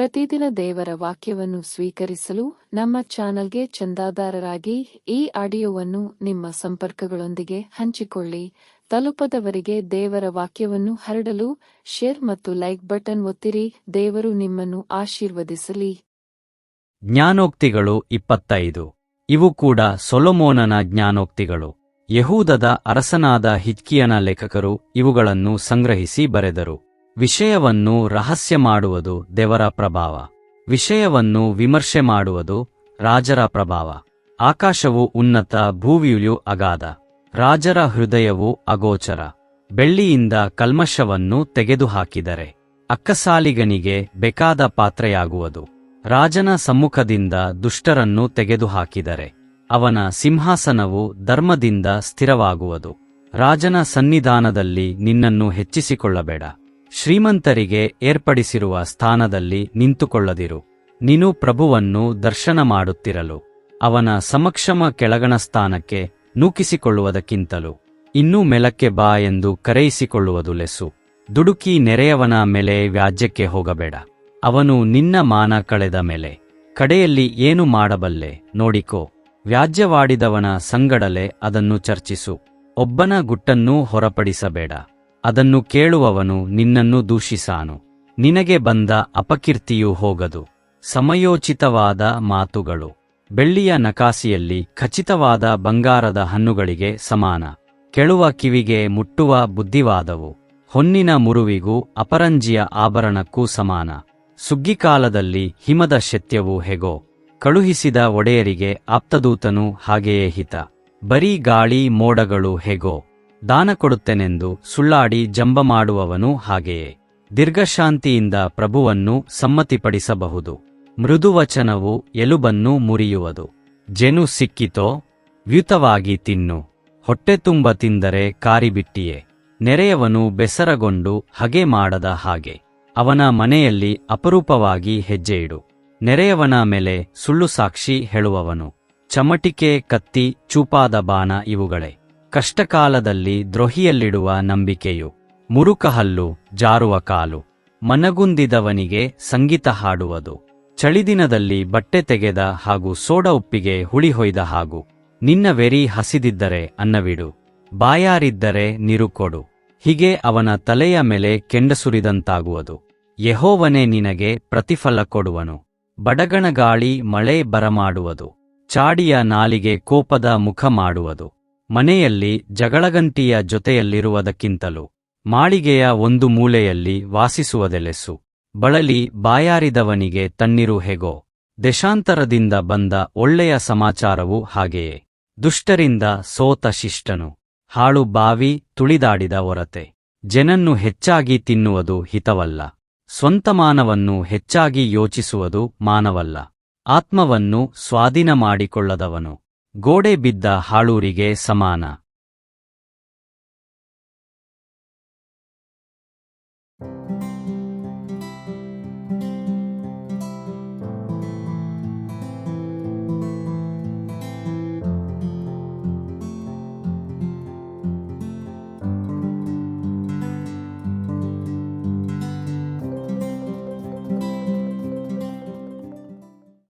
ಪ್ರತಿದಿನ ದೇವರ ವಾಕ್ಯವನ್ನು ಸ್ವೀಕರಿಸಲು ನಮ್ಮ ಚಾನೆಲ್ಗೆ ಚಂದಾದಾರರಾಗಿ ಈ ಆಡಿಯೋವನ್ನು ನಿಮ್ಮ ಸಂಪರ್ಕಗಳೊಂದಿಗೆ ಹಂಚಿಕೊಳ್ಳಿ. ತಲುಪದವರಿಗೆ ದೇವರ ವಾಕ್ಯವನ್ನು ಹರಡಲು ಶೇರ್ ಮತ್ತು ಲೈಕ್ ಬಟನ್ ಒತ್ತಿರಿ. ದೇವರು ನಿಮ್ಮನ್ನು ಆಶೀರ್ವದಿಸಲಿ. ಜ್ಞಾನೋಕ್ತಿಗಳು ಇಪ್ಪತ್ತೈದು. ಇವು ಕೂಡ ಸೊಲೊಮೋನನ ಜ್ಞಾನೋಕ್ತಿಗಳು. ಯಹೂದದ ಅರಸನಾದ ಹಿಜ್ಕಿಯನ ಲೇಖಕರು ಇವುಗಳನ್ನು ಸಂಗ್ರಹಿಸಿ ಬರೆದರು. ವಿಷಯವನ್ನು ರಹಸ್ಯ ಮಾಡುವುದು ದೇವರ ಪ್ರಭಾವ. ವಿಷಯವನ್ನು ವಿಮರ್ಶೆ ಮಾಡುವುದು ರಾಜರ ಪ್ರಭಾವ. ಆಕಾಶವು ಉನ್ನತ, ಭೂವಿಯು ಅಗಾಧ. ರಾಜರ ಹೃದಯವು ಅಗೋಚರ. ಬೆಳ್ಳಿಯಿಂದ ಕಲ್ಮಶವನ್ನು ತೆಗೆದುಹಾಕಿದರೆ ಅಕ್ಕಸಾಲಿಗನಿಗೆ ಬೇಕಾದ ಪಾತ್ರೆಯಾಗುವುದು. ರಾಜನ ಸಮ್ಮುಖದಿಂದ ದುಷ್ಟರನ್ನು ತೆಗೆದುಹಾಕಿದರೆ ಅವನ ಸಿಂಹಾಸನವು ಧರ್ಮದಿಂದ ಸ್ಥಿರವಾಗುವುದು. ರಾಜನ ಸನ್ನಿಧಾನದಲ್ಲಿ ನಿನ್ನನ್ನು ಹೆಚ್ಚಿಸಿಕೊಳ್ಳಬೇಡ. ಶ್ರೀಮಂತರಿಗೆ ಏರ್ಪಡಿಸಿರುವ ಸ್ಥಾನದಲ್ಲಿ ನಿಂತುಕೊಳ್ಳದಿರು. ನೀನು ಪ್ರಭುವನ್ನು ದರ್ಶನ ಮಾಡುತ್ತಿರಲು, ಅವನ ಸಮಕ್ಷಮ ಕೆಳಗಣ ಸ್ಥಾನಕ್ಕೆ ನೂಕಿಸಿಕೊಳ್ಳುವುದಕ್ಕಿಂತಲೂ, ಇನ್ನೂ ಮೆಲಕ್ಕೆ ಬಾ ಎಂದು ಕರೆಯಿಸಿಕೊಳ್ಳುವುದು ಲೆಸು ದುಡುಕಿ ನೆರೆಯವನ ಮೇಲೆ ವ್ಯಾಜ್ಯಕ್ಕೆ ಹೋಗಬೇಡ. ಅವನು ನಿನ್ನ ಮಾನ ಕಳೆದ ಮೇಲೆ, ಕಡೆಯಲ್ಲಿ ಏನು ಮಾಡಬಲ್ಲೆ ನೋಡಿಕೋ. ವ್ಯಾಜ್ಯವಾಡಿದವನ ಸಂಗಡಲೆ ಅದನ್ನು ಚರ್ಚಿಸು. ಒಬ್ಬನ ಗುಟ್ಟನ್ನೂ ಹೊರಪಡಿಸಬೇಡ. ಅದನ್ನು ಕೇಳುವವನು ನಿನ್ನನ್ನು ದೂಷಿಸಾನು. ನಿನಗೆ ಬಂದ ಅಪಕೀರ್ತಿಯೂ ಹೋಗದು. ಸಮಯೋಚಿತವಾದ ಮಾತುಗಳು. ಬೆಳ್ಳಿಯ ನಕಾಸಿಯಲ್ಲಿ ಖಚಿತವಾದ ಬಂಗಾರದ ಹಣ್ಣುಗಳಿಗೆ ಸಮಾನ. ಕೆಳುವ ಕಿವಿಗೆ ಮುಟ್ಟುವ ಬುದ್ಧಿವಾದವು. ಹೊನ್ನಿನ ಮುರುವಿಗೂ ಅಪರಂಜಿಯ ಆಭರಣಕ್ಕೂ ಸಮಾನ. ಸುಗ್ಗಿಕಾಲದಲ್ಲಿ ಹಿಮದ ಶತ್ಯವು ಹೆಗೋ. ಕಳುಹಿಸಿದ ಒಡೆಯರಿಗೆ ಆಪ್ತದೂತನು ಹಾಗೆಯೇ ಹಿತ. ಬರೀ ಗಾಳಿ ಮೋಡಗಳು ಹೆಗೋ. ದಾನ ಕೊಡುತ್ತೆನೆಂದು ಸುಳ್ಳಾಡಿ ಜಂಬ ಮಾಡುವವನು ಹಾಗೆಯೇ. ದೀರ್ಘಶಾಂತಿಯಿಂದ ಪ್ರಭುವನ್ನು ಸಮ್ಮತಿಪಡಿಸಬಹುದು. ಮೃದುವಚನವು ಎಲುಬನ್ನು ಮುರಿಯುವುದು. ಜೆನು ಸಿಕ್ಕಿತೋ, ವ್ಯುತವಾಗಿ ತಿನ್ನು. ಹೊಟ್ಟೆ ತುಂಬ ತಿಂದರೆ ಕಾರಿಬಿಟ್ಟಿಯೇ. ನೆರೆಯವನು ಬೆಸರಗೊಂಡು ಹಗೆ ಮಾಡದ ಹಾಗೆ. ಅವನ ಮನೆಯಲ್ಲಿ ಅಪರೂಪವಾಗಿ ಹೆಜ್ಜೆಯಿಡು. ನೆರೆಯವನ ಮೇಲೆ ಸುಳ್ಳು ಸಾಕ್ಷಿ ಹೇಳುವವನು. ಚಮಟಿಕೆ, ಕತ್ತಿ, ಚೂಪಾದ ಬಾಣ ಇವುಗಳೇ. ಕಷ್ಟಕಾಲದಲ್ಲಿ ದ್ರೋಹಿಯಲ್ಲಿಡುವ ನಂಬಿಕೆಯು ಮುರುಕಹಲ್ಲು ಜಾರುವ ಕಾಲು. ಮನಗುಂದಿದವನಿಗೆ ಸಂಗೀತ ಹಾಡುವುದು. ಚಳಿದಿನದಲ್ಲಿ ಬಟ್ಟೆ ತೆಗೆದ ಹಾಗೂ ಸೋಡ ಉಪ್ಪಿಗೆ ಹುಳಿಹೊಯ್ದ ಹಾಗೂ ನಿನ್ನ ವೆರಿ ಹಸಿದಿದ್ದರೆ ಅನ್ನವಿಡು. ಬಾಯಾರಿದ್ದರೆ ನಿರುಕೊಡು ಹೀಗೆ ಅವನ ತಲೆಯ ಮೇಲೆ ಕೆಂಡಸುರಿದಂತಾಗುವುದು. ಯಹೋವನೇ ನಿನಗೆ ಪ್ರತಿಫಲ ಕೊಡುವನು. ಬಡಗಣಗಾಳಿ ಮಳೆ ಬರಮಾಡುವುದು. ಚಾಡಿಯ ನಾಲಿಗೆ ಕೋಪದ ಮುಖ ಮಾಡುವುದು. ಮನೆಯಲ್ಲಿ ಜಗಳಗಂಟಿಯ ಜೊತೆಯಲ್ಲಿರುವುದಕ್ಕಿಂತಲೂ ಮಾಳಿಗೆಯ ಒಂದು ಮೂಲೆಯಲ್ಲಿ ವಾಸಿಸುವುದೆಲೆಸು. ಬಳಲಿ ಬಾಯಾರಿದವನಿಗೆ ತಣ್ಣಿರು ಹೆಗೋ. ದೇಶಾಂತರದಿಂದ ಬಂದ ಒಳ್ಳೆಯ ಸಮಾಚಾರವು ಹಾಗೆಯೇ. ದುಷ್ಟರಿಂದ ಸೋತ ಶಿಷ್ಟನು. ಹಾಳು ಬಾವಿ ತುಳಿದಾಡಿದ ಹೊರತೆ ಜನನ್ನು ಹೆಚ್ಚಾಗಿ ತಿನ್ನುವುದು ಹಿತವಲ್ಲ. ಸ್ವಂತ ಮಾನವನ್ನು ಹೆಚ್ಚಾಗಿ ಯೋಚಿಸುವುದು ಮಾನವಲ್ಲ. ಆತ್ಮವನ್ನು ಸ್ವಾಧೀನ ಮಾಡಿಕೊಳ್ಳದವನು ಗೋಡೆ ಬಿದ್ದ ಹಾಳೂರಿಗೆ ಸಮಾನ.